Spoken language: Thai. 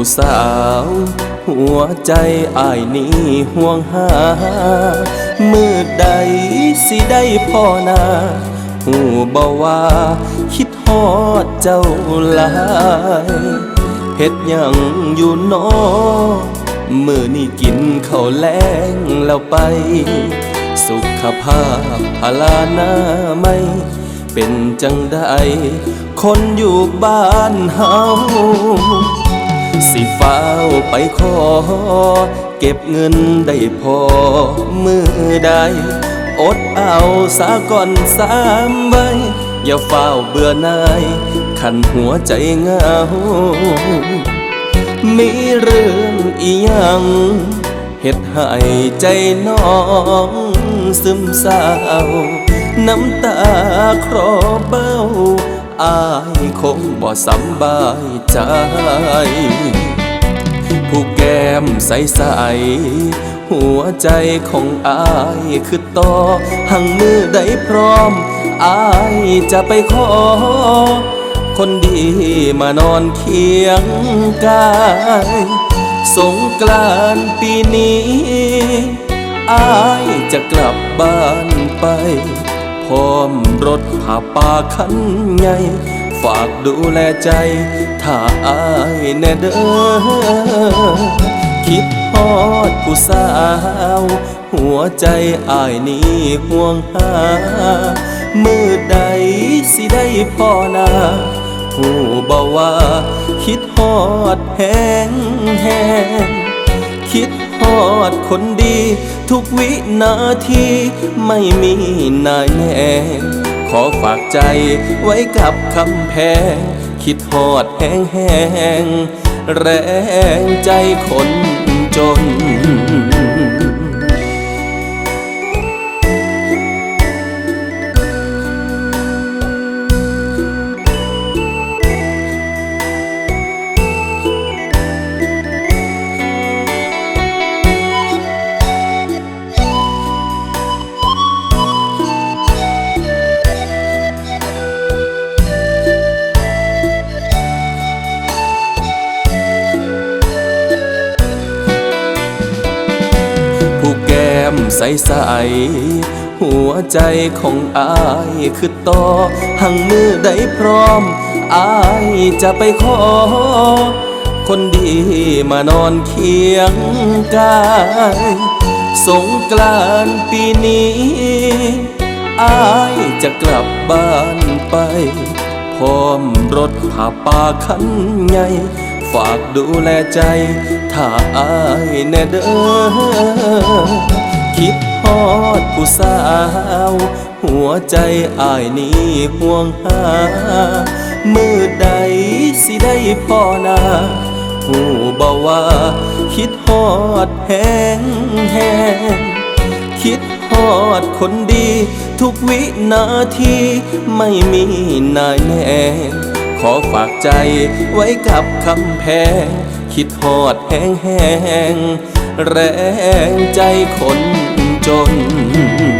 ผู้สาว หัวใจอายนี้ห่วงหา มือใดสิได้พ่อนาหูบ่ว่าคิดฮอดเจ้าลายเฮ็ดยังอยู่นอมือนี่กินข้าวแล้งแล้วไป สุขภาพพลาหน้าไม่เป็นจังใดคนอยู่บ้านเฮา สิฟ้าวไปขอ เก็บเงินได้พอมือใด อดเอาสาก่อนสามใบ อย่าเฝ้าวเบื่อนายขันหัวใจเหงา มีเรื่องอีหยังเฮ็ดให้ใจน้องซึมเศร้าน้ำตาครอเบ้า อายคงบ่สำบายใจ ผู้แก้มใสใสหัวใจของอายคือต่อหังมือได้พร้อม อายจะไปขอ คนดีมานอนเคียงกายสงกรานปีนี้ อายจะกลับบ้านไป พร้อมรถผ่าป่าคันใหญ่ ฝากดูแลใจ ถ้าอายแน่เด้อคิดฮอดผู้สาว หัวใจอายนี้ห่วงหา มือใดสิได้พ่อนาหูบ่ว่า คิดฮอดแหงแหงคิด ฮอดคนดี ทุกวินาทีไม่มีนายแน่ขอฝากใจไว้กับคำแพง คิดฮอดแหงแหงแรงใจคนจน ใสใสหัวใจของอายคือต่อหังมือได้พร้อม อายจะไปขอ คนดีมานอนเคียงกายสงกรานปีนี้ อายจะกลับบ้านไป พร้อมรถผ่าป่าคันใหญ่ฝากดูแลใจ ถ้าอายแน่เด้อ ผู้สาว หัวใจอายนี้ห่วงหา มือใดสิได้พ่อนาหูบ่ว่าคิดฮอดแหงแหงคิดฮอดคนดี ทุกวินาทีไม่มีนายแน่ขอฝากใจไว้กับคำแพง คิดฮอดแหงแหงแรงใจคน จน